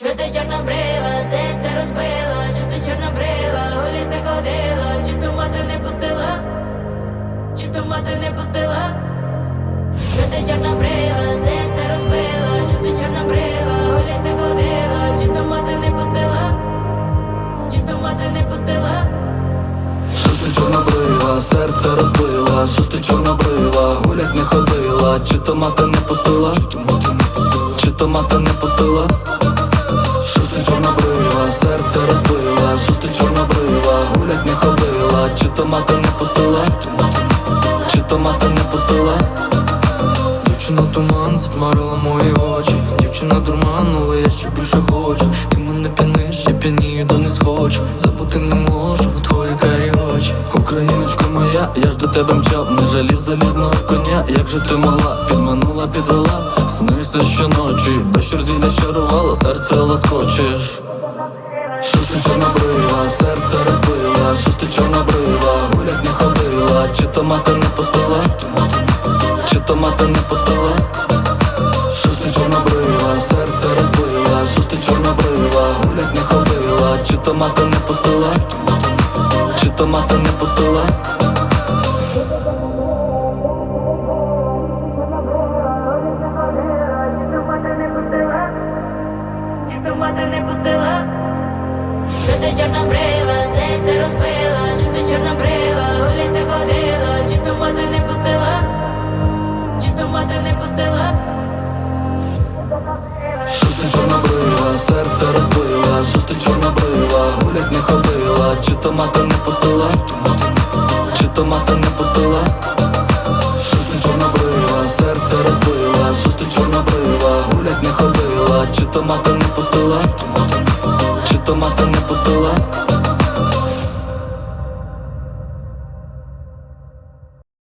Що ти чорнобрива, серце розбила, що ти чорнобрива, гуліти ходила, чи то мати не пустила, чи то мати не пустила, що ти чорнобрива, серце розбила, що ти чорнобрива, гуліти ходила, чи то мати не пустила, чи то мати не пустила. Що ж ти чорнобрива, серце розбила, що ж ти чорнобрива, гулять не ходила, чи то мати не пустила, серце розбила, що ж ти чорнобрива, гулять не ходила, чи то мати не пустила, чи то мати не пустила. Дівчина туман затмарила мої очі. Дівчина дурманула, я ще більше хочу. Ти мене п'яниш, я п'янію, до не схочу. Забути не можу твої карі очі. Україночко моя, я ж до тебе мчав. Не жалів залізного коня, як же ти могла? Підманула, підвела, снишся щоночі Без щорзілля щарувала, серце лоскочеш що ж ти чорнобрива, серце розбила, що ж ти чорнобрива, гулять не ходила, чи то мати не пустила, чи то мати не пустила, що ж ти чорнобрива, серце розбила, що ж ти чорнобрива, гулять не ходила, чи то мати не пустила, чи то мати не пустила. Ти чорнобрива, серце розбила, що ти чорнобрива, гуліти ходила, чи то мати не пустила, чи то мати не пустила. Що ж ти чорнобрива, серце розбила, що ж ти чорнобрива, гулять не ходила, чи то мати не пустила, чи то мати не пустила, що ж ти чорнобрива, серце розбила, що ж ти чорнобрива, гулять не ходила, чи то мати не пустила, чи то мати не.